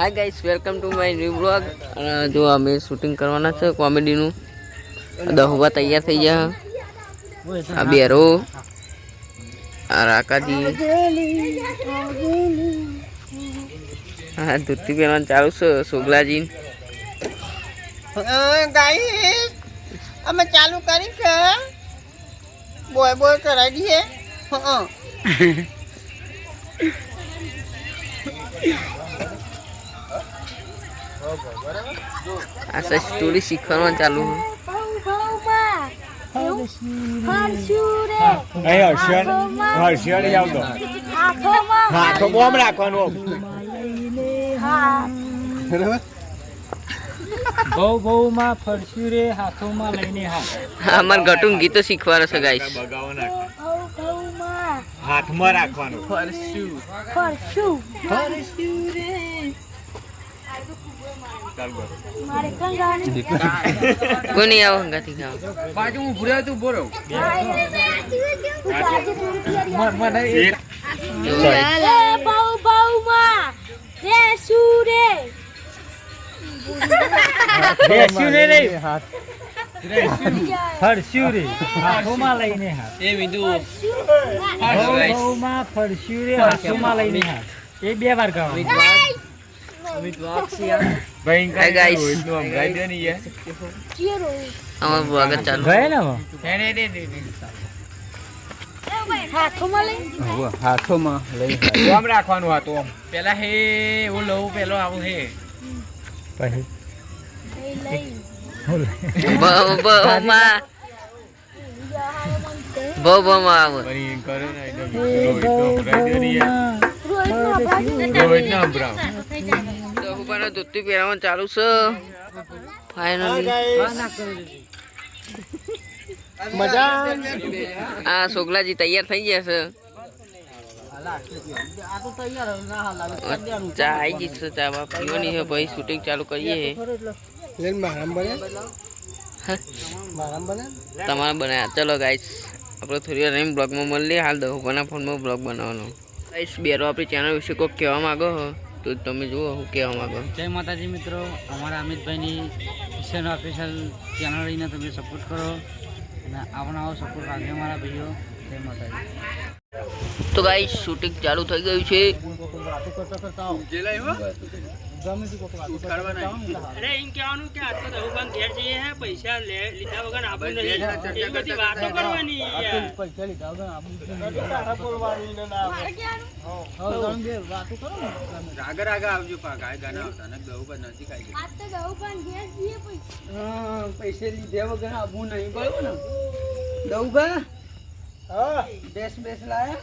Hi guys welcome to my new blog અને જો અમે શૂટિંગ કરવાના છે કોમેડીનું દહુવા તૈયાર થઈ ગયા. આ બેરો આ રાકાજી. હા ધોતી પહેરવાનું ચાલુ છે સોગલાજી. ગાઈસ અમે ચાલુ કરી છે. બોય બોય કરાવી દઈએ હં. રે સચ સ્ટોરી શીખવાનું હા. અમાર ઘટું ગીતો શીખવાનો છે ગાઈસ હાથમાં રાખવાનું. ફરશું. ફરશું. ફરશું કોઈ નહીં આવો હંગાથી ખાવા? એક જો guys. બેસ્યું રે રે ફરસ્યું રે. હાથોમાં લઈને હાથ એ બીજું બહુ બહુ માં ફરસ્યું. રે હાથોમાં લઈને હાથ. એ બે વાર ગાવાનું. રાખવાનું હાથો આમ. પછી? બહુ બહુ માં બહુ બહુ માં આવો દહુબાના ધોતી ચાલુ છે આ સોગલાજી તૈયાર થઈ ગયા છે ચા આવી ગઈ છે ચા બાપ પીવાની છે ભાઈ શૂટિંગ ચાલુ કરીએ તમારે બનાવ્યા ચલો ગાઈસ આપણે થોડી વાર એમ બ્લોગમાં મળીએ હાલ દહુબાના ફોનમાં બ્લોગ બનાવવાનો. ગાઈસ બેરો આપણી ચેનલ વિશે કોઈ કહેવા માગો હો? તો તમે જુઓ હું કહેવા માંગો. જય માતાજી મિત્રો અમારા અમિતભાઈની કિશન ઓફિશિયલ ચેનલ રહીને તમે સપોર્ટ કરો અને આવો આવો સપોર્ટ રાખજો મારા ભાઈઓ. જય માતાજી. તો ગાઈસ શૂટિંગ ચાલુ થઈ ગયું છે. અરે એમ કહેવાનું કે આટલો દહુબાન ઘેર જઈએ હે પૈસા લીધા વગર આપવું નહીં. એ બધી વાતો કરવાની પૈસા લીધા વગર આબુ બોલવાની ને ના આવે હવે તમે બે વાતો કરો ને હા, પૈસે લીધે વગર આબુ નહીં બરોબર ને? દઉં ગા હા. બેસ બેસ લાયા.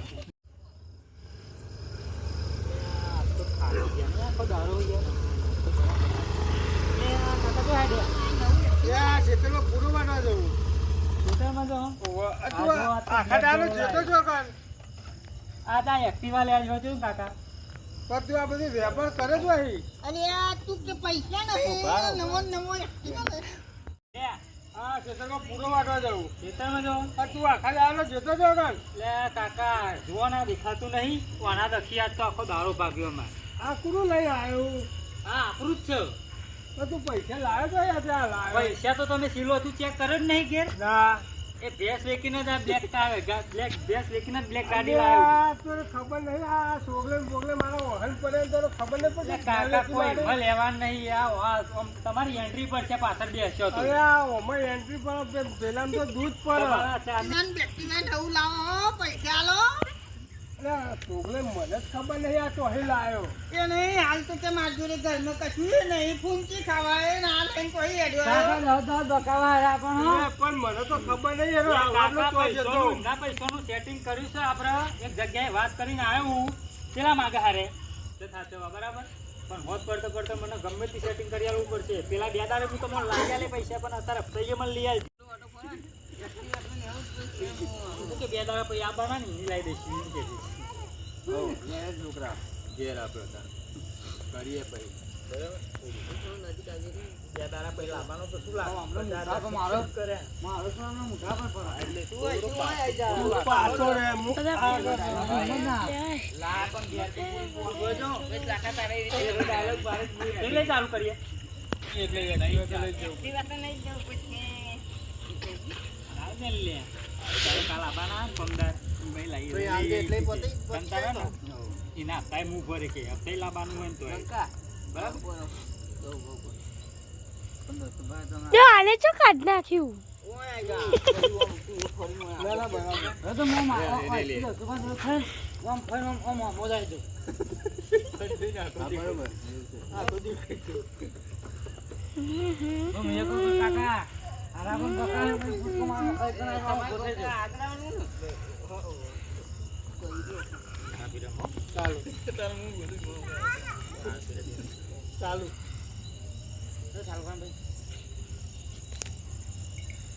પગ- ખેતરમાં જો. આ તા એક્ટિવા લેવા જો કાકા અરે આ તું પૈસા નથી નવો નવો એક્ટિવા લે. લે, ખેતરમાં જો. લે કાકા જુઓ ના દેખાતું નહીં વાના દખી આજ તો આખો દારો ભાગ્યો અમાર આ કુરું લઈ આવ્યો. હા આપણું જ છે. તો તું પૈસા લાવ્યો તો યાર લાવ્યો પૈસા તો તમે સીલો તું ચેક કરે જ નહીં ઘેર. ના. એ ભેંસ વેકીને જ આ બ્લેક કા- બ્લેક ભેંસ વેકીને જ બ્લેક ગાડી લાવ્યો. તો ખબર નહીં આ સોગલે બોગલે મારા વાહન પડે તો ખબર નહીં પડે કાકા કોઈ એમાં લેવાનું નહીં આ તમારી એન્ટ્રી પર છે પાછળ બેસ્યો તો. અરે આ ઓમાં એન્ટ્રી પર પેલા તો દૂધ પર તમારા લાવો પૈસા આ સોગલે મને જ ખબર નહીં આ ચોહી લાવ્યો એ નહીં હાલ તો તે મારા જોડે ઘરમાં કશું નહીં ફૂંકી ખાવાય ને આ લઈને કોઈ હેડ્યો કાકા જાઓ તો બકાવા હારા પણ હો. અરે પણ મને તો ખબર નહીં એનો ના પૈસાનું સેટિંગ કર્યું છે આપણે એક જગ્યાએ વાત કરીને આવ્યો હું. પેલા માગે હારે. સાચવવા બરાબર? પણ હોત પડતો પડતો મને ગમે તે સેટિંગ કરી આલવું પડશે. પેલા બે દાડે હું તમને લાગ્યા આલે પૈસા પણ અત્યારે હપ્તે મને લઈ આલ. કે બે દાડા પછી આવવાના ને એ લાવી એમ કે છોકરા ઘેર આપણે કરીએ પછી. બે દાડા પછી લાવવાનો તો શું લાવે મારો મારો કરે? મારો શું આમનો મુઠા પર પડે. એટલે તું તું તો ચાલુ કરીએ. એટલે ને લે. તારે કાલ આવવાના ને પમદાર. ભાઈ લાવી એટલે પતી એના ભરે કે લાવવાનું હોય બરાબર જો આને શું કાઢ નાખ્યું કાકા, ઊભો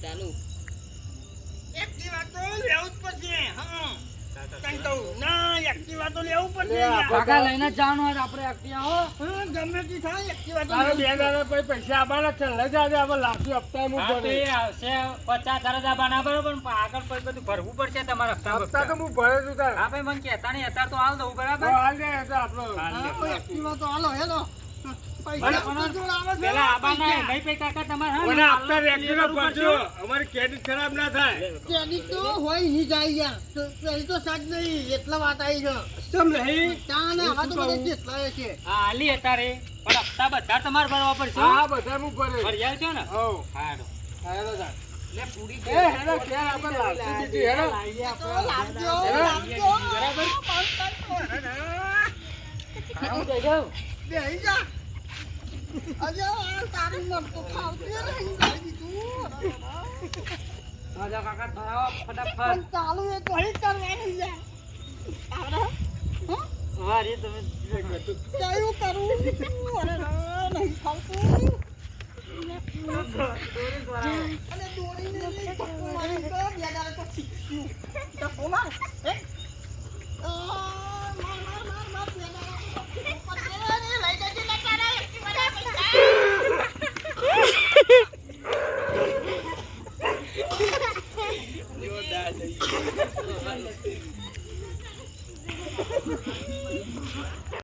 ચાલુ. એક દિવસ તો લેવું જ પછી હા ના એક્ટિવા તો લેવું પડશે કાકા લઈને જવાનું હોય આપણે activa હો. ગમે તે થાય એક્ટિવા તો બે દાડા પછી પૈસા આવવાના છે. લઈ જાજે, હવે લાખી હપ્તા હું ભરે. આવશે પચાસ હજાર જ આવવાના બરોબર પણ આગળ પછી બધું ભરવું પડશે તમારે હપ્તા હપ્તા તો હું ભરે છું તાર. હા ભાઈ મને કહેતા નહીં અત્યારે તો હાલ દઉં બરાબર હાલ દે, તો આપણો. એક્ટિવા તો હાલો હેલો પૈસા ભલે, તો જોડ આવે છે, પેલા આવવાના પૈસા. નહીં પછી કાકા તમારે હા ને મને હાલ હપ્તા clear રેગ્યુલર કરવું ભરજો. પડશે. અમારી ક્રેડિટ ખરાબ ના થાય. ક્રેડિટ તો હોય નહીં જાય પેલી તો સાચ નહીં એટલા વાત આવી છે. ચમ નહીં. ત્યાં ને તો બધા જેટલા છે. હાલી અત્યારે. પણ હપ્તા બધા તમારે ભરવા પડશે હા. બધા હું ભરે. ભરી આવજો ને? હેડો, હેડો. બરાબર. આવું. બેહી જા. અજે તારું મરતું ખાવતું નહીં ખાઈ દીધું હા, જા કાકા ભરાવો ફટાફટ. ચાલુ એ તો હી કરવાનું છે આવડે? વારી તમે કયું કરું. અરે નહીં ખાવતું. અને દોડીને લઈ મારી તો બે દાડા તો શીખ્યું. ધક્કો માર, હે? આ